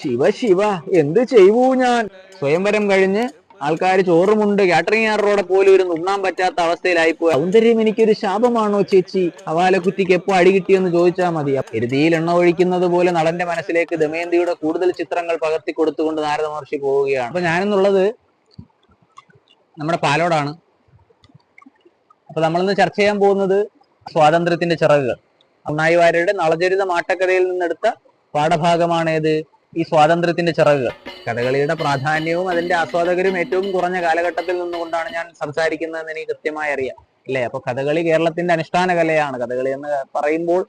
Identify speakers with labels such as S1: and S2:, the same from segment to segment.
S1: ശിവ ശിവ എന്ത് ചെയ്യൂ ഞാൻ? സ്വയംവരം കഴിഞ്ഞ് ആൾക്കാർ ചോറുമുണ്ട്. കാറ്ററിംഗ് ആറോടെ പോലും ഒരു ഉണ്ണാൻ പറ്റാത്ത അവസ്ഥയിലായിപ്പോയി സൗന്ദര്യം എനിക്കൊരു ശാപമാണോ ചേച്ചി? അവാലക്കുറ്റിക്ക് എപ്പോ അടി കിട്ടിയെന്ന് ചോദിച്ചാൽ മതി. എരുതിയിൽ എണ്ണ ഒഴിക്കുന്നത് പോലെ നടന്റെ മനസ്സിലേക്ക് ദമയന്തിയുടെ കൂടുതൽ ചിത്രങ്ങൾ പകർത്തി കൊടുത്തുകൊണ്ട് നാരദ മഹർഷി പോവുകയാണ്. അപ്പൊ ഞാനെന്നുള്ളത് നമ്മുടെ പാലോടാണ്. അപ്പൊ നമ്മളിന്ന് ചർച്ച ചെയ്യാൻ പോകുന്നത് സ്വാതന്ത്ര്യത്തിന്റെ ചിറകുകൾ. ഉണ്ണായി വാര്യരുടെ നളചരിത മാട്ടക്കഥയിൽ നിന്നെടുത്ത പാഠഭാഗമാണ് ഏത് ഈ സ്വാതന്ത്ര്യത്തിന്റെ ചിറകുകൾ കഥകളിയുടെ പ്രാധാന്യവും അതിന്റെ ആസ്വാദകരും ഏറ്റവും കുറഞ്ഞ കാലഘട്ടത്തിൽ നിന്നുകൊണ്ടാണ് ഞാൻ സംസാരിക്കുന്നതെന്ന് എനിക്ക് കൃത്യമായി അറിയാം. അല്ലേ? അപ്പൊ കഥകളി കേരളത്തിന്റെ അനുഷ്ഠാന കലയാണ്. കഥകളി എന്ന് പറയുമ്പോൾ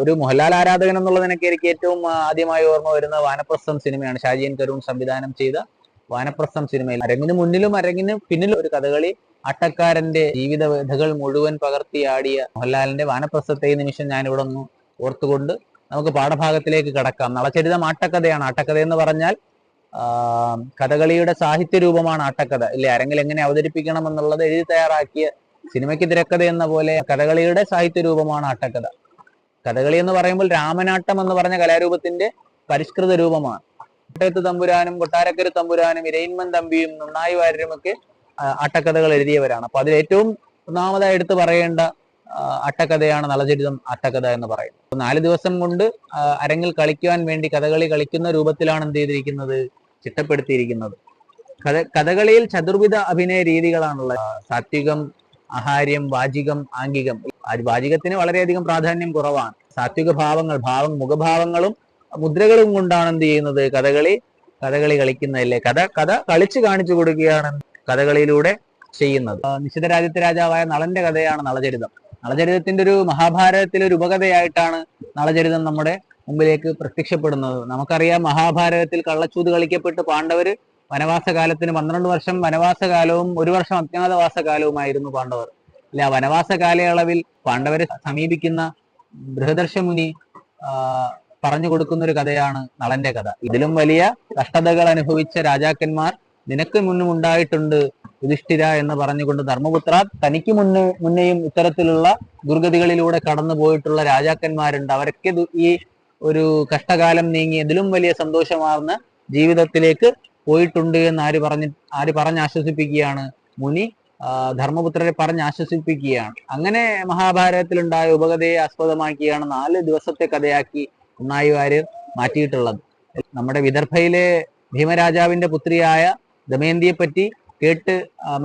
S1: ഒരു മോഹൻലാൽ ആരാധകൻ എന്നുള്ളതിനൊക്കെ എനിക്ക് ഏറ്റവും ആദ്യമായി ഓർമ്മ വരുന്ന വാനപ്രസ്ഥം സിനിമയാണ്. ഷാജിയൻ കരുൺ സംവിധാനം ചെയ്ത വാനപ്രസ്ഥം സിനിമയിൽ അരങ്ങിന് മുന്നിലും അരങ്ങിന് പിന്നിലും ഒരു കഥകളി ആട്ടക്കാരന്റെ ജീവിത വ്യഥകൾ മുഴുവൻ പകർത്തിയാടിയ മോഹൻലാലിന്റെ വാനപ്രസ്ഥത്തെ നിമിഷം ഞാൻ ഇവിടെ ഒന്ന് ഓർത്തുകൊണ്ട് നമുക്ക് പാഠഭാഗത്തിലേക്ക് കടക്കാം. നളചരിതം ആട്ടക്കഥയാണ്. ആട്ടക്കഥ എന്ന് പറഞ്ഞാൽ കഥകളിയുടെ സാഹിത്യ രൂപമാണ് ആട്ടക്കഥ. ഇല്ലേ? അരങ്ങിൽ എങ്ങനെ അവതരിപ്പിക്കണം എന്നുള്ളത് എഴുതി തയ്യാറാക്കിയ സിനിമയ്ക്ക് തിരക്കഥ എന്ന പോലെ കഥകളിയുടെ സാഹിത്യ രൂപമാണ് ആട്ടക്കഥ. കഥകളി എന്ന് പറയുമ്പോൾ രാമനാട്ടം എന്ന് പറഞ്ഞ കലാരൂപത്തിന്റെ പരിഷ്കൃത രൂപമാണ്. കോട്ടയത്ത് തമ്പുരാനും കൊട്ടാരക്കര തമ്പുരാനും ഇരയിന്മൻ തമ്പിയും നന്നായി വാര്യരുമൊക്കെ ആ, ആട്ടക്കഥകൾ എഴുതിയവരാണ്. അപ്പൊ അതിൽ ഏറ്റവും ഒന്നാമതായി എടുത്തു പറയേണ്ട അട്ടക്കഥയാണ് നളചരിതം അട്ടക്കഥ എന്ന് പറയുന്നത്. നാല് ദിവസം കൊണ്ട് അരങ്ങിൽ കളിക്കുവാൻ വേണ്ടി കഥകളി കളിക്കുന്ന രൂപത്തിലാണ് എന്ത് ചെയ്തിരിക്കുന്നത്? ചിട്ടപ്പെടുത്തിയിരിക്കുന്നത്. കഥ കഥകളിയിൽ ചതുർവിധ അഭിനയ രീതികളാണുള്ളത്. സാത്വികം ആഹാര്യം വാചികം ആംഗികം. വാചികത്തിന് വളരെയധികം പ്രാധാന്യം കുറവാണ്. സാത്വിക ഭാവങ്ങൾ ഭാവം മുഖഭാവങ്ങളും മുദ്രകളും കൊണ്ടാണ് എന്ത് ചെയ്യുന്നത്? കഥകളി കഥകളി കളിക്കുന്നതല്ലേ? കഥ കഥ കളിച്ചു കാണിച്ചു കൊടുക്കുകയാണ്. കഥകളിയിലൂടെ ചെയ്യുന്നത്. ആ, രാജ്യത്തെ രാജാവായ നളന്റെ കഥയാണ് നളചരിതം. നളചരിതത്തിന്റെ ഒരു മഹാഭാരതത്തിലെ ഒരു ഉപകഥയായിട്ടാണ് നളചരിതം നമ്മുടെ മുമ്പിലേക്ക് പ്രത്യക്ഷപ്പെടുന്നത്. നമുക്കറിയാം മഹാഭാരതത്തിൽ കള്ളച്ചൂത് കളിക്കപ്പെട്ട് പാണ്ഡവര് വനവാസ കാലത്തിന് പന്ത്രണ്ട് വർഷം വനവാസ കാലവും ഒരു വർഷം അജ്ഞാതവാസ കാലവുമായിരുന്നു പാണ്ഡവർ. അല്ല? വനവാസ കാലയളവിൽ പാണ്ഡവരെ സമീപിക്കുന്ന ബൃഹദർശ മുനി പറഞ്ഞു കൊടുക്കുന്ന ഒരു കഥയാണ് നളന്റെ കഥ. ഇതിലും വലിയ കഷ്ടതകൾ അനുഭവിച്ച രാജാക്കന്മാർ നിനക്ക് മുന്നും ഉണ്ടായിട്ടുണ്ട് യുധിഷ്ഠിര എന്ന് പറഞ്ഞുകൊണ്ട് ധർമ്മപുത്ര തനിക്ക് മുന്നേ മുന്നേയും ഇത്തരത്തിലുള്ള ദുർഗതികളിലൂടെ കടന്നു പോയിട്ടുള്ള രാജാക്കന്മാരുണ്ട്. അവരൊക്കെ ഈ ഒരു കഷ്ടകാലം നീങ്ങി ഇതിലും വലിയ സന്തോഷമാർന്ന ജീവിതത്തിലേക്ക് പോയിട്ടുണ്ട് എന്ന് ആര് പറഞ്ഞ് ആര് പറഞ്ഞ് ആശ്വസിപ്പിക്കുകയാണ് മുനി ധർമ്മപുത്രരെ പറഞ്ഞ് ആശ്വസിപ്പിക്കുകയാണ് അങ്ങനെ മഹാഭാരതത്തിലുണ്ടായ ഉപകഥയെ ആസ്പദമാക്കിയാണ് നാല് ദിവസത്തെ കഥയാക്കി ഉണ്ണായി വാര്യർ മാറ്റിയിട്ടുള്ളത്. നമ്മുടെ വിദർഭയിലെ ഭീമരാജാവിന്റെ പുത്രിയായ ദമയന്തിയെ പറ്റി കേട്ട്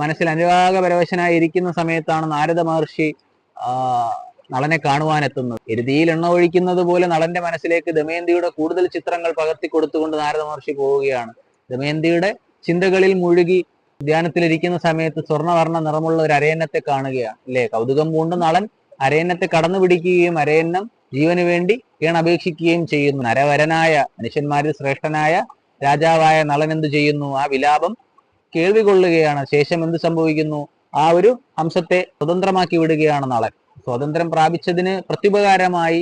S1: മനസ്സിൽ മനസ്സിൽ അനുരാഗപരവശനായി ഇരിക്കുന്ന സമയത്താണ് നാരദ മഹർഷി നളനെ കാണുവാനെത്തുന്നത്. എരുതിയിൽ എണ്ണ ഒഴിക്കുന്നത് പോലെ നളന്റെ മനസ്സിലേക്ക് ദമയന്തിയുടെ കൂടുതൽ ചിത്രങ്ങൾ പകർത്തി കൊടുത്തുകൊണ്ട് നാരദ മഹർഷി പോവുകയാണ്. ദമയന്തിയുടെ ചിന്തകളിൽ മുഴുകി ധ്യാനത്തിലിരിക്കുന്ന സമയത്ത് സ്വർണവർണ നിറമുള്ള ഒരു അരയന്നത്തെ കാണുകയാണ്. അല്ലേ കൗതുകം പൂണ്ട് നളൻ അരയന്നത്തെ കടന്നു പിടിക്കുകയും അരയന്നം ജീവന് വേണ്ടി കീണപേക്ഷിക്കുകയും ചെയ്യുന്നു. നരവരനായ മനുഷ്യന്മാരിൽ ശ്രേഷ്ഠനായ രാജാവായ നളൻ എന്ത് ചെയ്യുന്നു? ആ വിലാപം കേൾവികൊള്ളുകയാണ്. ശേഷം എന്ത് സംഭവിക്കുന്നു? ആ ഒരു അംശത്തെ സ്വതന്ത്രമാക്കി വിടുകയാണ് നളൻ. സ്വാതന്ത്ര്യം പ്രാപിച്ചതിന് പ്രത്യുപകാരമായി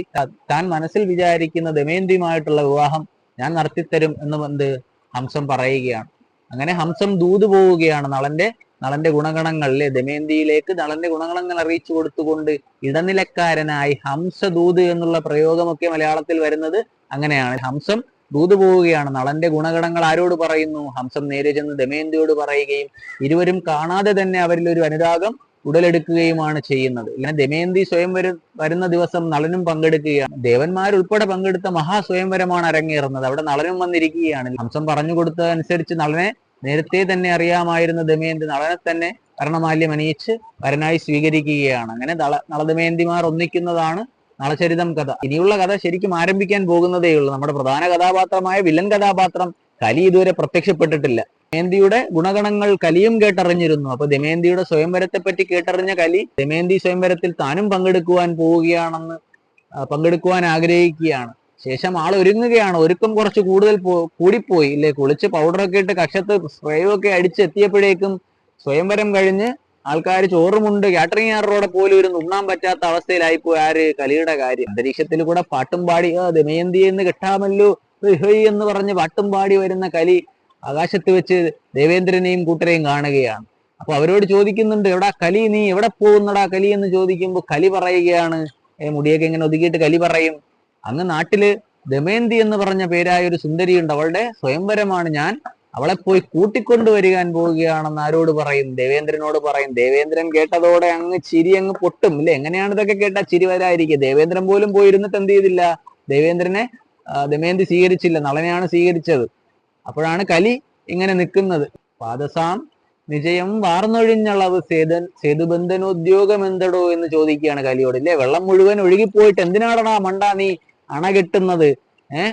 S1: താൻ മനസ്സിൽ വിചാരിക്കുന്ന ദമയന്തിയുമായിട്ടുള്ള വിവാഹം ഞാൻ നടത്തിത്തരും എന്ന് എന്ത്? ഹംസം പറയുകയാണ്. അങ്ങനെ ഹംസം ദൂതു പോവുകയാണ് നളന്റെ നളന്റെ ഗുണഗണങ്ങൾ അല്ലെ ദമയന്തിയിലേക്ക് നളന്റെ ഗുണഗണങ്ങൾ അറിയിച്ചു കൊടുത്തുകൊണ്ട് ഇടനിലക്കാരനായി ഹംസദൂത് എന്നുള്ള പ്രയോഗമൊക്കെ മലയാളത്തിൽ വരുന്നത് അങ്ങനെയാണ്. ഹംസം ദൂത് പോവുകയാണ് നളന്റെ ഗുണഗണങ്ങൾ ആരോട് പറയുന്നു? ഹംസം നേരെ ചെന്ന് ദമയന്തിയോട് പറയുകയും ഇരുവരും കാണാതെ തന്നെ അവരിൽ ഒരു അനുരാഗം ഉടലെടുക്കുകയുമാണ് ചെയ്യുന്നത്. ഇങ്ങനെ ദമയന്തി സ്വയംവര വരുന്ന ദിവസം നളനും പങ്കെടുക്കുകയാണ്. ദേവന്മാരുൾപ്പെടെ പങ്കെടുത്ത മഹാസ്വയംവരമാണ് അരങ്ങേറുന്നത്. അവിടെ നളനും വന്നിരിക്കുകയാണ്. ഹംസം പറഞ്ഞു കൊടുത്തതനുസരിച്ച് നളനെ നേരത്തെ തന്നെ അറിയാമായിരുന്ന ദമയന്തി നളനെ തന്നെ കർണമാല്യം അണിയിച്ച് വരനായി സ്വീകരിക്കുകയാണ്. അങ്ങനെ നള നളദമയന്തിമാർ ഒന്നിക്കുന്നതാണ് നളചരിതം കഥ. ഇനിയുള്ള കഥ ശരിക്കും ആരംഭിക്കാൻ പോകുന്നതേ ഉള്ളൂ. നമ്മുടെ പ്രധാന കഥാപാത്രമായ വില്ലൻ കഥാപാത്രം കലി ഇതുവരെ പ്രത്യക്ഷപ്പെട്ടിട്ടില്ല. ദമയന്തിയുടെ ഗുണഗണങ്ങൾ കലിയും കേട്ടറിഞ്ഞിരുന്നു. അപ്പൊ ദമയന്തിയുടെ സ്വയംവരത്തെ പറ്റി കേട്ടറിഞ്ഞ കലി ദമയന്തി സ്വയംവരത്തിൽ താനും പങ്കെടുക്കുവാൻ പോവുകയാണെന്ന് പങ്കെടുക്കുവാൻ ആഗ്രഹിക്കുകയാണ്. ശേഷം ആൾ ഒരുങ്ങുകയാണ്. ഒരുക്കം കുറച്ച് കൂടുതൽ കൂടിപ്പോയി. ഇല്ലേ? കുളിച്ച് പൗഡറൊക്കെ ഇട്ട് കക്ഷത്ത് സ്പ്രേയൊക്കെ അടിച്ച് എത്തിയപ്പോഴേക്കും സ്വയംവരം കഴിഞ്ഞ് ആൾക്കാർ ചോറുമുണ്ട് കാറ്ററിംഗുകാരോടെ പോലും ഒരു ഉണ്ണാൻ പറ്റാത്ത അവസ്ഥയിലായി പോയി ആര് കലിയുടെ കാര്യം. അന്തരീക്ഷത്തിൽ കൂടെ പാട്ടും പാടി ദമയന്തി എന്ന് കിട്ടാമല്ലോ ഹൊയ് എന്ന് പറഞ്ഞ് പാട്ടും പാടി വരുന്ന കലി ആകാശത്ത് വെച്ച് ദേവേന്ദ്രനെയും കൂട്ടരെയും കാണുകയാണ്. അപ്പൊ അവരോട് ചോദിക്കുന്നുണ്ട് എവിടാ കലി? നീ എവിടെ പോകുന്നടാ കലി? എന്ന് ചോദിക്കുമ്പോൾ കലി പറയുകയാണ് മുടിയൊക്കെ ഇങ്ങനെ ഒതുക്കിയിട്ട് കലി പറയും. അങ്ങ് നാട്ടിൽ ദമയന്തി എന്ന് പറഞ്ഞ പേരായ ഒരു സുന്ദരിയുണ്ട്. അവളുടെ സ്വയംവരമാണ് ഞാൻ അവളെ പോയി കൂട്ടിക്കൊണ്ടുവരികാൻ പോവുകയാണെന്ന് ആരോട് പറയും? ദേവേന്ദ്രനോട് പറയും. ദേവേന്ദ്രൻ കേട്ടതോടെ അങ്ങ് ചിരി അങ്ങ് പൊട്ടും. ഇല്ല? എങ്ങനെയാണ് ഇതൊക്കെ കേട്ടാ ചിരി വരാതിരിക്കുക? ദേവേന്ദ്രൻ പോലും പോയിരുന്നിട്ട് എന്ത് ചെയ്തില്ല? ദേവേന്ദ്രനെ ദമയന്തി സ്വീകരിച്ചില്ല. നളനെയാണ് സ്വീകരിച്ചത്. അപ്പോഴാണ് കലി ഇങ്ങനെ നിൽക്കുന്നത്. പാദസാം നിജയം വാർന്നൊഴിഞ്ഞളവ് സേതൻ സേതുബന്ധനോദ്യോഗം എന്തടോ എന്ന് ചോദിക്കുകയാണ് കലിയോട്. ഇല്ലേ? വെള്ളം മുഴുവൻ ഒഴുകിപ്പോയിട്ട് എന്തിനാടടാ മണ്ടാ നീ അണ കെട്ടുന്നത് ഏഹ്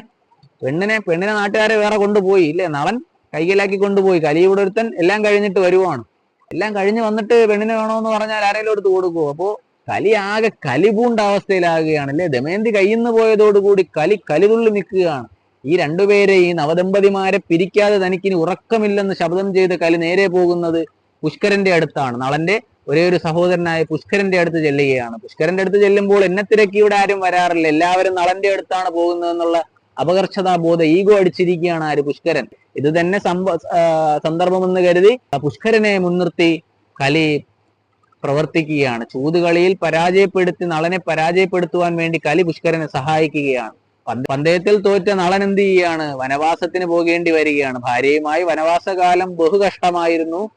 S1: പെണ്ണിനെ പെണ്ണിനെ നാട്ടുകാരെ വേറെ കൊണ്ടുപോയി. ഇല്ലേ? നളൻ കൈകലാക്കി കൊണ്ടുപോയി. കലിയുടെ ഒരുത്തൻ എല്ലാം കഴിഞ്ഞിട്ട് വരുവാണ്. എല്ലാം കഴിഞ്ഞ് വന്നിട്ട് പെണ്ണിനെ വേണമെന്ന് പറഞ്ഞാൽ ആരെങ്കിലും എടുത്ത് കൊടുക്കുമോ അപ്പോ കലി ആകെ കലിപൂണ്ട അവസ്ഥയിലാകുകയാണ് അല്ലേ? ദമയന്തി കയ്യുന്നു പോയതോടുകൂടി കലി കലിതുള്ളി നിൽക്കുകയാണ്. ഈ രണ്ടുപേരെ ഈ നവദമ്പതിമാരെ പിരിക്കാതെ തനിക്കിനി ഉറക്കമില്ലെന്ന് ശബ്ദം ചെയ്ത് കലി നേരെ പോകുന്നത് പുഷ്കരന്റെ അടുത്താണ്. നളന്റെ ഒരേ ഒരു സഹോദരനായ പുഷ്കരന്റെ അടുത്ത് ചെല്ലുകയാണ്. പുഷ്കരന്റെ അടുത്ത് ചെല്ലുമ്പോൾ എന്നെ തിരക്കി ഇവിടെ ആരും വരാറില്ല. എല്ലാവരും നളന്റെ അടുത്താണ് പോകുന്നത് എന്നുള്ള അപകർഷതാ ബോധം ഈഗോ അടിച്ചിരിക്കുകയാണ് ആര്? പുഷ്കരൻ. ഇത് തന്നെ സംഭ സന്ദർഭമെന്ന് കരുതി പുഷ്കരനെ മുൻനിർത്തി കലി പ്രവർത്തിക്കുകയാണ്. ചൂതുകളിയിൽ പരാജയപ്പെടുത്തി നളനെ പരാജയപ്പെടുത്തുവാൻ വേണ്ടി കലി പുഷ്കരനെ സഹായിക്കുകയാണ്. പന്തയത്തിൽ തോറ്റ നളൻ എന്ത് ചെയ്യുകയാണ്? വനവാസത്തിന് പോകേണ്ടി വരികയാണ്. ഭാര്യയുമായി വനവാസകാലം ബഹു കഷ്ടമായിരുന്നു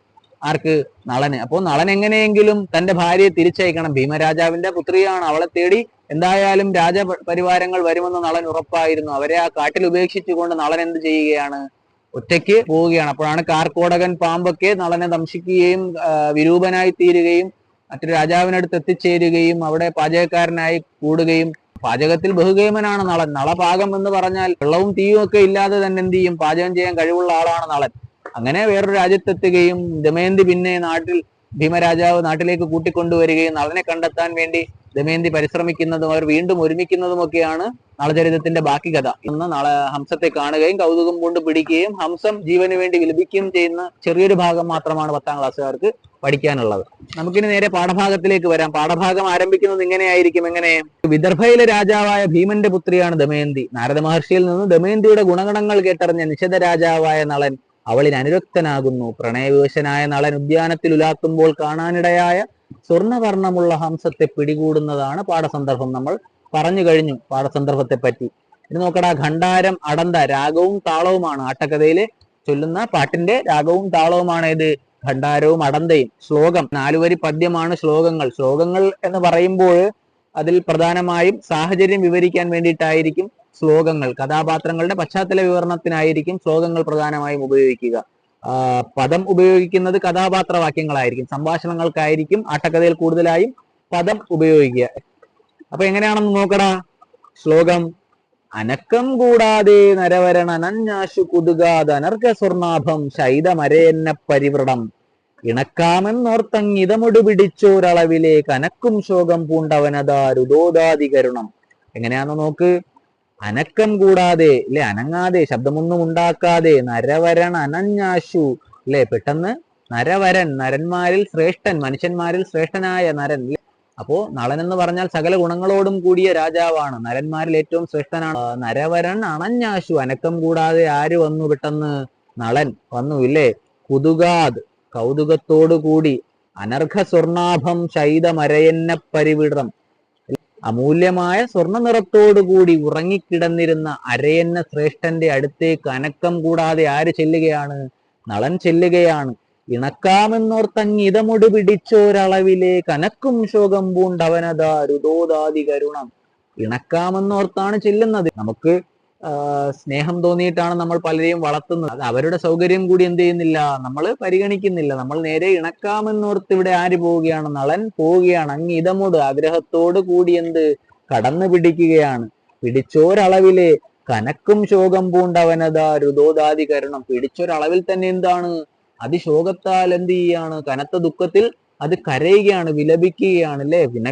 S1: ആർക്ക്? നളന്. അപ്പോൾ നളൻ എങ്ങനെയെങ്കിലും തന്റെ ഭാര്യയെ തിരിച്ചയക്കണം. ഭീമരാജാവിന്റെ പുത്രിയാണ്. അവളെ തേടി എന്തായാലും രാജപരിവാരങ്ങൾ വരുമെന്ന് നളൻ ഉറപ്പായിരുന്നു. അവരെ ആ കാട്ടിൽ ഉപേക്ഷിച്ചുകൊണ്ട് നളൻ എന്ത് ചെയ്യുകയാണ്? ഒറ്റയ്ക്ക് പോവുകയാണ്. അപ്പോഴാണ് കാർക്കോടകൻ പാമ്പൊക്കെ നളനെ ദംശിക്കുകയും വിരൂപനായി തീരുകയും മറ്റൊരു രാജാവിനടുത്ത് എത്തിച്ചേരുകയും അവിടെ പാചകക്കാരനായി കൂടുകയും. പാചകത്തിൽ ബഹുകേമനാണ് നളൻ. നളപാകം എന്ന് പറഞ്ഞാൽ വെള്ളവും തീയും ഒക്കെ ഇല്ലാതെ തന്നെ എന്ത് ചെയ്യും? പാചകം ചെയ്യാൻ കഴിവുള്ള ആളാണ് നളൻ. അങ്ങനെ വേറൊരു രാജ്യത്തെത്തുകയും ദമയന്തി പിന്നെ നാട്ടിൽ ഭീമരാജാവ് നാട്ടിലേക്ക് കൂട്ടിക്കൊണ്ടുവരികയും നളനെ കണ്ടെത്താൻ വേണ്ടി ദമയന്തി പരിശ്രമിക്കുന്നതും അവർ വീണ്ടും ഒരുമിക്കുന്നതുമൊക്കെയാണ് നളചരിതത്തിന്റെ ബാക്കി കഥ. ഇന്ന് നാളെ ഹംസത്തെ കാണുകയും കൗതുകം കൊണ്ട് പിടിക്കുകയും ഹംസം ജീവന് വേണ്ടി വിലപിക്കുകയും ചെയ്യുന്ന ചെറിയൊരു ഭാഗം മാത്രമാണ് പത്താം ക്ലാസ്സുകാർക്ക് പഠിക്കാനുള്ളത്. നമുക്കിനി നേരെ പാഠഭാഗത്തിലേക്ക് വരാം. പാഠഭാഗം ആരംഭിക്കുന്നത് ഇങ്ങനെയായിരിക്കും. എങ്ങനെ? വിദർഭയിലെ രാജാവായ ഭീമന്റെ പുത്രിയാണ് ദമയന്തി. നാരദ മഹർഷിയിൽ നിന്ന് ദമയന്തിയുടെ ഗുണഗണങ്ങൾ കേട്ടറിഞ്ഞ നിശദ രാജാവായ നളൻ അവളിൽ അനുരക്തനാകുന്നു. പ്രണയവിവശനായ നളൻ ഉദ്യാനത്തിൽ ഉലാത്തുമ്പോൾ കാണാനിടയായ സ്വർണവർണമുള്ള ഹംസത്തെ പിടികൂടുന്നതാണ് പാഠസന്ദർഭം. നമ്മൾ പറഞ്ഞു കഴിഞ്ഞു പാഠസന്ദർഭത്തെ പറ്റി ഇത് നോക്കടാ ഖണ്ഡാരം അടന്ത രാഗവും താളവുമാണ്. ആട്ടക്കഥയിലെ ചൊല്ലുന്ന പാട്ടിന്റെ രാഗവും താളവുമാണ് ഇത് ഖണ്ഡാരവും അടന്തയും. ശ്ലോകം നാലുവരി പദ്യമാണ് ശ്ലോകങ്ങൾ. ശ്ലോകങ്ങൾ എന്ന് പറയുമ്പോൾ അതിൽ പ്രധാനമായും സാഹചര്യം വിവരിക്കാൻ വേണ്ടിയിട്ടായിരിക്കും ശ്ലോകങ്ങൾ കഥാപാത്രങ്ങളുടെ പശ്ചാത്തല വിവരണത്തിനായിരിക്കും ശ്ലോകങ്ങൾ പ്രധാനമായും ഉപയോഗിക്കുക. പദം ഉപയോഗിക്കുന്നത് കഥാപാത്രവാക്യങ്ങളായിരിക്കും സംഭാഷണങ്ങൾക്കായിരിക്കും ആട്ടക്കഥയിൽ കൂടുതലായും പദം ഉപയോഗിക്കുക. അപ്പൊ എങ്ങനെയാണെന്ന് നോക്കടാ? ശ്ലോകം അനക്കം കൂടാതെ നരവരണ നഞ്ഞാശു കുതുകാത് അനർഘ സ്വർണാഭം ശൈതമരേന്ന പരിവൃടം ഇണക്കാമെന്നോർത്തങ്ങിതമൊടു പിടിച്ചോരളവിലേക്ക് അനക്കും ശോകം പൂണ്ടവനതാ രുദോദാതികരുണം എങ്ങനെയാന്ന് നോക്ക്? അനക്കം കൂടാതെ അല്ലെ അനങ്ങാതെ ശബ്ദമൊന്നും ഉണ്ടാക്കാതെ നരവരൺ അനഞ്ഞാശു അല്ലെ പെട്ടെന്ന് നരവരൻ നരന്മാരിൽ ശ്രേഷ്ഠൻ മനുഷ്യന്മാരിൽ ശ്രേഷ്ഠനായ നരൻ അപ്പോ നളൻ എന്ന് പറഞ്ഞാൽ സകല ഗുണങ്ങളോടും കൂടിയ രാജാവാണ്. നരന്മാരിൽ ഏറ്റവും ശ്രേഷ്ഠനാണ്. നരവരൻ അണഞ്ഞാശു അനക്കം കൂടാതെ ആര് വന്നു പെട്ടെന്ന്? നളൻ വന്നു ഇല്ലേ കുതുകാത് കൗതുകത്തോടു കൂടി അനർഘ സ്വർണാഭം ശൈതമരയന്ന പരിവിടം അമൂല്യമായ സ്വർണ നിറത്തോടുകൂടി ഉറങ്ങിക്കിടന്നിരുന്ന അരയന്ന ശ്രേഷ്ഠന്റെ അടുത്തേക്ക് അനക്കം കൂടാതെ ആര് ചെല്ലുകയാണ്? നളൻ ചെല്ലുകയാണ്. ഇണക്കാമെന്നോർത്തങ്ങിതമൊടു പിടിച്ചോരളവിലേ കനക്കും ശോകം പൂണ്ടവനതാ കരുണം. ഇണക്കാമെന്നോർത്താണ് ചെല്ലുന്നത്. നമുക്ക് സ്നേഹം തോന്നിയിട്ടാണ് നമ്മൾ പലരെയും വളർത്തുന്നത്. അത് അവരുടെ സൗകര്യം കൂടി എന്ത് ചെയ്യുന്നില്ല നമ്മൾ പരിഗണിക്കുന്നില്ല. നമ്മൾ നേരെ ഇണക്കാമെന്നോർത്ത് ഇവിടെ ആര് പോവുകയാണ്? നളൻ പോവുകയാണ്. അങ്ങ് ഇതമോട് ആഗ്രഹത്തോട് കൂടി എന്ത്? കടന്നു പിടിക്കുകയാണ്. പിടിച്ചോരളവിലെ കനക്കും ശോകം പൂണ്ടവനതാ രുദോദാതി കരണം പിടിച്ചൊരളവിൽ തന്നെ എന്താണ്? അതിശോകത്താൽ എന്ത് ചെയ്യാണ്? കനത്ത ദുഃഖത്തിൽ അത് കരയുകയാണ് വിലപിക്കുകയാണ് അല്ലേ? പിന്നെ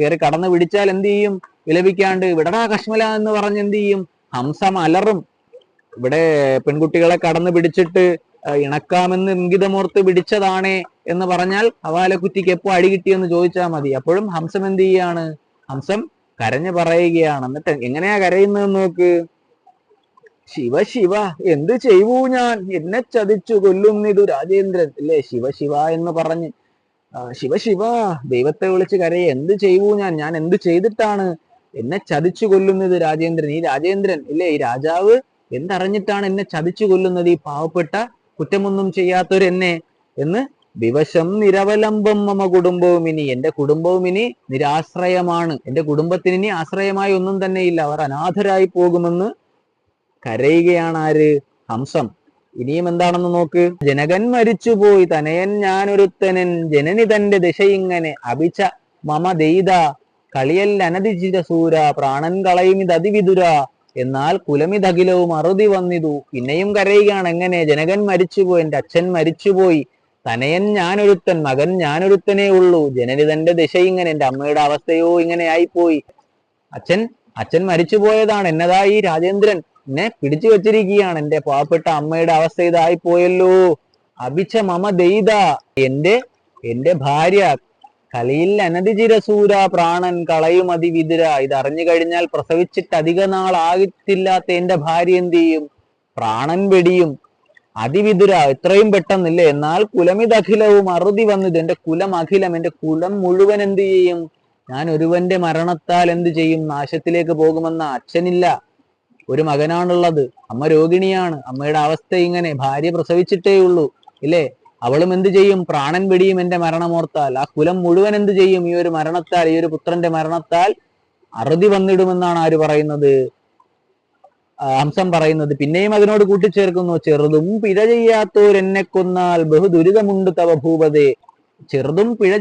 S1: കയറി കടന്നു പിടിച്ചാൽ എന്ത് ചെയ്യും? വിലപിക്കാണ്ട് വിടടാ കശ്മല എന്ന് പറഞ്ഞ് എന്ത് ചെയ്യും? ഹംസം അലറും ഇവിടെ പെൺകുട്ടികളെ കടന്നു പിടിച്ചിട്ട് ഇണക്കാമെന്ന് ഇംഗിതമോർത്ത് പിടിച്ചതാണേ എന്ന് പറഞ്ഞാൽ ഹവാലക്കുറ്റിക്ക് എപ്പോ അടി കിട്ടിയെന്ന് ചോദിച്ചാൽ മതി. അപ്പോഴും ഹംസം എന്ത് ചെയ്യാണ്? ഹംസം കരഞ്ഞു പറയുകയാണ്. എന്നിട്ട് എങ്ങനെയാ കരയുന്നത് നോക്ക്. ശിവ ശിവ എന്ത് ചെയ്യൂ ഞാൻ? എന്നെ ചതിച്ചു കൊല്ലുന്നിതു രാജേന്ദ്രൻ. അല്ലേ ശിവ ശിവ എന്ന് പറഞ്ഞ് ശിവ ശിവ ദൈവത്തെ വിളിച്ച് കരയെ. എന്ത് ചെയ്യൂ ഞാൻ? ഞാൻ എന്ത് ചെയ്തിട്ടാണ് എന്നെ ചതിച്ചു കൊല്ലുന്നത് രാജേന്ദ്രൻ. ഈ രാജേന്ദ്രൻ ഇല്ലേ? ഈ രാജാവ് എന്തറിഞ്ഞിട്ടാണ് എന്നെ ചതിച്ചു കൊല്ലുന്നത്? ഈ പാവപ്പെട്ട കുറ്റമൊന്നും ചെയ്യാത്തവരെന്നെ എന്ന് വിവശം നിരവലംബം മമ കുടുംബവും ഇനി. എന്റെ കുടുംബവും ഇനി നിരാശ്രയമാണ്. എന്റെ കുടുംബത്തിന് ഇനി ആശ്രയമായി ഒന്നും തന്നെ ഇല്ല അവർ അനാഥരായി പോകുമെന്ന് കരയുകയാണ് ആര്? ഹംസം. ഇനിയും എന്താണെന്ന് നോക്ക്. ജനകൻ മരിച്ചുപോയി. തനയൻ ഞാനൊരുത്തനൻ. ജനനി തന്റെ ദിശ ഇങ്ങനെ അഭിച്ച മമ ദെയ്ത. കളിയൽ അനതിജിത സൂര പ്രാണൻ കളയുമിത് അതിവിതുര. എന്നാൽ കുലമിതകിലവും അറുതി വന്നിതു. പിന്നെയും കരയുകയാണ് എങ്ങനെ? ജനകൻ മരിച്ചുപോയി എന്റെ അച്ഛൻ മരിച്ചുപോയി. തനയൻ ഞാനൊരുത്തൻ മകൻ ഞാനൊരുത്തനേ ഉള്ളൂ. ജനനി തന്റെ ദിശ ഇങ്ങനെ എന്റെ അമ്മയുടെ അവസ്ഥയോ ഇങ്ങനെ ആയിപ്പോയി. അച്ഛൻ അച്ഛൻ മരിച്ചുപോയതാണ്. എന്നതാ ഈ രാജേന്ദ്രൻ? എന്നെ പിടിച്ചു വെച്ചിരിക്കുകയാണ്. എന്റെ പാവപ്പെട്ട അമ്മയുടെ അവസ്ഥ ഇതായി പോയല്ലോ അഭിച്ച മമ ദൈത എന്റെ എന്റെ ഭാര്യ കലയിൽ അനതിചിരസൂര പ്രാണൻ കളയും അതിവിതുര. ഇത് അറിഞ്ഞു കഴിഞ്ഞാൽ പ്രസവിച്ചിട്ട് അധിക നാൾ ആകത്തില്ലാത്ത എന്റെ ഭാര്യ എന്ത് ചെയ്യും? പ്രാണൻ വെടിയും. അതിവിതുര. ഇത്രയും പെട്ടെന്നില്ലേ? എന്നാൽ കുലമിതഖിലവും അറുതി വന്നത് എന്റെ കുലം അഖിലം എന്റെ കുലം മുഴുവൻ എന്ത് ചെയ്യും? ഞാൻ ഒരുവന്റെ മരണത്താൽ എന്ത് ചെയ്യും? നാശത്തിലേക്ക് പോകുമെന്ന അച്ഛനില്ല. ഒരു മകനാണുള്ളത്. അമ്മ രോഗിണിയാണ്. അമ്മയുടെ അവസ്ഥ ഇങ്ങനെ. ഭാര്യ പ്രസവിച്ചിട്ടേ ഉള്ളൂ ഇല്ലേ? അവളും എന്ത് ചെയ്യും? പ്രാണൻ വെടിയും എന്റെ മരണമോർത്താൽ. ആ കുലം മുഴുവൻ എന്ത് ചെയ്യും? ഈ ഒരു മരണത്താൽ ഈ ഒരു പുത്രന്റെ മരണത്താൽ അറുതി വന്നിടുമെന്നാണ് ആര് പറയുന്നത്? ഹംസം പറയുന്നത്. പിന്നെയും അതിനോട് കൂട്ടിച്ചേർക്കുന്നു. ചെറുതും പിഴ ചെയ്യാത്തോർ എന്നെ കൊന്നാൽ ബഹുദുരിതമുണ്ട് തവ ഭൂപതേ. ചെറുതും പിഴ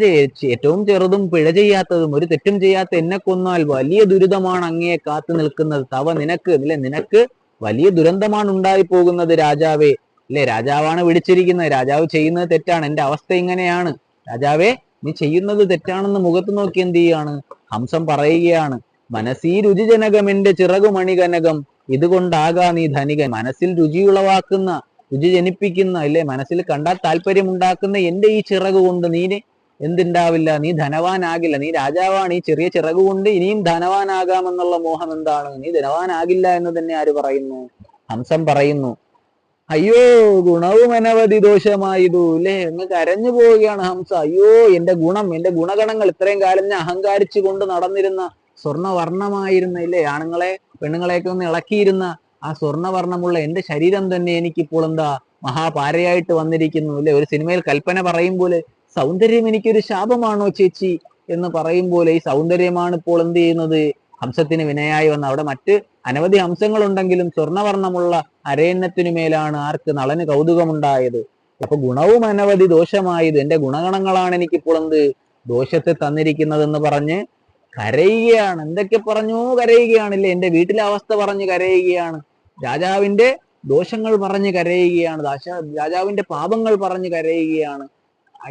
S1: ഏറ്റവും ചെറുതും പിഴ ചെയ്യാത്തതും ഒരു തെറ്റും ചെയ്യാത്ത എന്നെ കൊന്നാൽ വലിയ ദുരിതമാണ് അങ്ങയെ കാത്തു നിൽക്കുന്നത്. തവ നിനക്ക് അല്ലെ നിനക്ക് വലിയ ദുരന്തമാണ് ഉണ്ടായി പോകുന്നത് രാജാവേ. അല്ലെ രാജാവാണ് വിളിച്ചിരിക്കുന്നത്. രാജാവ് ചെയ്യുന്നത് തെറ്റാണ്. എന്റെ അവസ്ഥ ഇങ്ങനെയാണ്. രാജാവേ നീ ചെയ്യുന്നത് തെറ്റാണെന്ന് മുഖത്ത് നോക്കി എന്ത് ചെയ്യാണ്? ഹംസം പറയുകയാണ്. മനസ്സീ രുചിജനകം എന്റെ ചിറകുമണികനകം ഇതുകൊണ്ടാകാ നീ ധനികൻ. മനസ്സിൽ രുചിയുളവാക്കുന്ന രുചി ജനിപ്പിക്കുന്ന അല്ലെ മനസ്സിൽ കണ്ടാൽ താല്പര്യമുണ്ടാക്കുന്ന എന്റെ ഈ ചിറക് കൊണ്ട് നീ എന്തുണ്ടാവില്ല? നീ ധനവാനാകില്ല. നീ രാജാവാണ്. ഈ ചെറിയ ചിറക് കൊണ്ട് ഇനിയും ധനവാനാകാമെന്നുള്ള മോഹം എന്താണ്? നീ ധനവാനാകില്ല എന്ന് തന്നെ ആര് പറയുന്നു? ഹംസം പറയുന്നു. അയ്യോ ഗുണവും അനവധി ദോഷമായതു അല്ലേ എന്ന് കരഞ്ഞു പോവുകയാണ് ഹംസ. അയ്യോ എന്റെ ഗുണം എന്റെ ഗുണഗണങ്ങൾ ഇത്രയും കാലം ഞാൻ അഹങ്കാരിച്ചു കൊണ്ട് നടന്നിരുന്ന സ്വർണവർണമായിരുന്ന ഇല്ലേ ആണുങ്ങളെ പെണ്ണുങ്ങളെയൊക്കെ ഒന്ന് ഇളക്കിയിരുന്ന ആ സ്വർണവർണമുള്ള എന്റെ ശരീരം തന്നെ എനിക്കിപ്പോൾ എന്താ മഹാപാരയായിട്ട് വന്നിരിക്കുന്നു അല്ലെ ഒരു സിനിമയിൽ കൽപ്പന പറയും പോലെ സൗന്ദര്യം എനിക്കൊരു ശാപമാണോ ചേച്ചി? എന്ന് പറയും പോലെ ഈ സൗന്ദര്യമാണ് ഇപ്പോൾ എന്ത് ചെയ്യുന്നത്? ഹംസത്തിന് വിനയായി വന്ന അവിടെ മറ്റ് അനവധി ഹംസങ്ങളുണ്ടെങ്കിലും സ്വർണവർണമുള്ള അരയന്നത്തിനു മേലാണ് ആർക്ക് നളന് കൗതുകമുണ്ടായത്. അപ്പൊ ഗുണവും അനവധി ദോഷമായത് എന്റെ ഗുണഗണങ്ങളാണ് എനിക്കിപ്പോൾ എന്ത് ദോഷത്തെ തന്നിരിക്കുന്നതെന്ന് പറഞ്ഞ് കരയുകയാണ്. എന്തൊക്കെ പറഞ്ഞു കരയുകയാണില്ലേ? എന്റെ വീട്ടിലെ അവസ്ഥ പറഞ്ഞ് കരയുകയാണ്. രാജാവിന്റെ ദോഷങ്ങൾ പറഞ്ഞ് കരയുകയാണ്. ദാശ- രാജാവിന്റെ പാപങ്ങൾ പറഞ്ഞ് കരയുകയാണ്.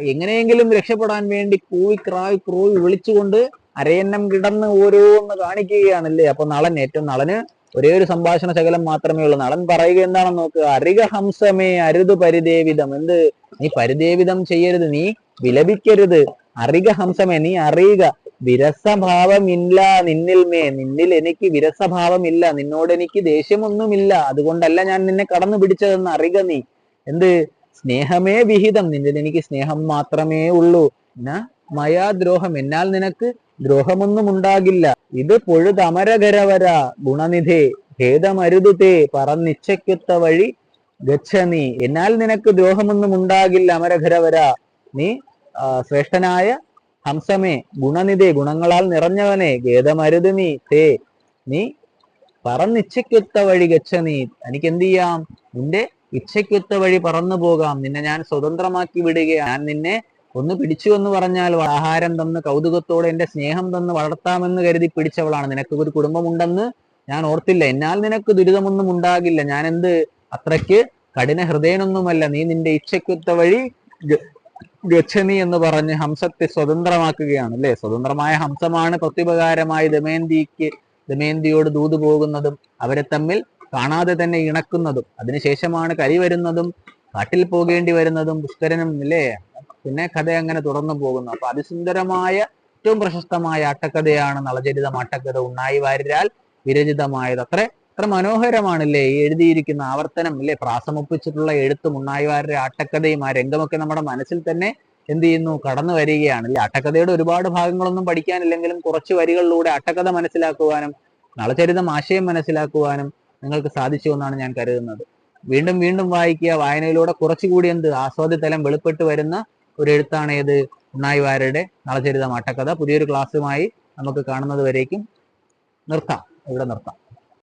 S1: എങ്ങനെയെങ്കിലും രക്ഷപ്പെടാൻ വേണ്ടി കൂവി ക്രായി ക്രൂവി വിളിച്ചുകൊണ്ട് അരയന്നം കിടന്ന് ഓരോന്ന് കാണിക്കുകയാണല്ലേ? അപ്പൊ നളൻ ഏറ്റവും നളന് ഒരേ ഒരു സംഭാഷണ ശകലം മാത്രമേ ഉള്ളൂ. നളൻ പറയുക എന്താണെന്ന് നോക്കുക അരിക ഹംസമേ അരുത് പരിദേവിതം. എന്ത്? നീ പരിദേവിതം ചെയ്യരുത്. നീ വിലപിക്കരുത്. അറിക ഹംസമേ നീ അറിയുക. വിരസഭാവമില്ല നിന്നിൽ മേ. നിന്നിൽ എനിക്ക് വിരസഭാവമില്ല. നിന്നോട് എനിക്ക് ദേഷ്യമൊന്നുമില്ല. അതുകൊണ്ടല്ല ഞാൻ നിന്നെ കടന്നു പിടിച്ചതെന്ന് അറിയുക നീ. എന്ത്? സ്നേഹമേ വിഹിതം. നിന്നിൽ എനിക്ക് സ്നേഹം മാത്രമേ ഉള്ളൂ. എന്നാ മയാദ്രോഹം. എന്നാൽ നിനക്ക് ദ്രോഹമൊന്നും ഉണ്ടാകില്ല ഇത് പൊഴുതമരകരവര ഗുണനിധേ ഭേദമരുതുതേ പറന്നിച്ഛയ്ക്കൊത്ത വഴി ഗച്ഛ നീ എന്നാൽ നിനക്ക് ദ്രോഹമൊന്നും ഉണ്ടാകില്ല അമരഘരവര നീ ശ്രേഷ്ഠനായ ഹംസമേ ഗുണനിധേ ഗുണങ്ങളാൽ നിറഞ്ഞവനെ ഖേദമരുത് നീ തേ. നീ പറന്നിച്ഛയ്ക്കൊത്ത വഴി ഗച്ഛ നീ എനിക്ക് എന്ത് ചെയ്യാം നിന്റെ ഇച്ഛയ്ക്കൊത്ത വഴി പറന്നു പോകാം നിന്നെ ഞാൻ സ്വതന്ത്രമാക്കി വിടുകയാണ്. ഞാൻ നിന്നെ ഒന്ന് പിടിച്ചു എന്ന് പറഞ്ഞാൽ ആഹാരം തന്ന് കൗതുകത്തോടെ എന്റെ സ്നേഹം തന്ന് വളർത്താമെന്ന് കരുതി പിടിച്ചവളാണ്. നിനക്ക് ഒരു കുടുംബമുണ്ടെന്ന് ഞാൻ ഓർത്തില്ല. എന്നാൽ നിനക്ക് ദുരിതമൊന്നും ഉണ്ടാകില്ല. ഞാൻ എന്ത് അത്രയ്ക്ക് കഠിന ഹൃദയനൊന്നുമല്ല. നീ നിന്റെ ഇച്ഛയ്ക്കൊത്ത വഴി ഗച്ഛനി എന്ന് പറഞ്ഞ് ഹംസത്തെ സ്വതന്ത്രമാക്കുകയാണ് അല്ലെ? സ്വതന്ത്രമായ ഹംസമാണ് പ്രത്യുപകാരമായി ദമയന്തിക്ക് ദമയന്തിയോട് ദൂത് പോകുന്നതും അവരെ തമ്മിൽ കാണാതെ തന്നെ ഇണക്കുന്നതും അതിനുശേഷമാണ് കരി വരുന്നതും കാട്ടിൽ പോകേണ്ടി വരുന്നതും പുഷ്കരനും അല്ലേ? പിന്നെ കഥ അങ്ങനെ തുടർന്നു പോകുന്നു? അപ്പൊ അതിസുന്ദരമായ ഏറ്റവും പ്രശസ്തമായ അട്ടക്കഥയാണ് നളചരിതം അട്ടക്കഥ ഉണ്ണായി വാര്യരാൽ വിരചിതമായത്. അത്ര അത്ര മനോഹരമാണല്ലേ ഈ എഴുതിയിരിക്കുന്ന ആവർത്തനം അല്ലേ? പ്രാസമൊപ്പിച്ചിട്ടുള്ള എഴുത്തും ഉണ്ണായി വാര്യരുടെ ആട്ടക്കഥയും ആ രംഗമൊക്കെ നമ്മുടെ മനസ്സിൽ തന്നെ എന്ത് ചെയ്യുന്നു? കടന്നു വരികയാണ് അല്ലെ? അട്ടക്കഥയുടെ ഒരുപാട് ഭാഗങ്ങളൊന്നും പഠിക്കാനില്ലെങ്കിലും കുറച്ച് വരികളിലൂടെ അട്ടക്കഥ മനസ്സിലാക്കുവാനും നളചരിതം ആശയം മനസ്സിലാക്കുവാനും നിങ്ങൾക്ക് സാധിച്ചു എന്നാണ് ഞാൻ കരുതുന്നത്. വീണ്ടും വീണ്ടും വായിക്കുക. വായനയിലൂടെ കുറച്ചുകൂടി എന്ത്? ആസ്വാദ്യതലം വെളിപ്പെട്ട് വരുന്ന ഒരു എഴുത്താണ് ഏത്? ഉണ്ണായി വാരയുടെ നളചരിതം അട്ടക്കഥ. പുതിയൊരു ക്ലാസ്സുമായി നമുക്ക് കാണുന്നത് വരേക്കും നിർത്താം. ഇവിടെ നിർത്താം.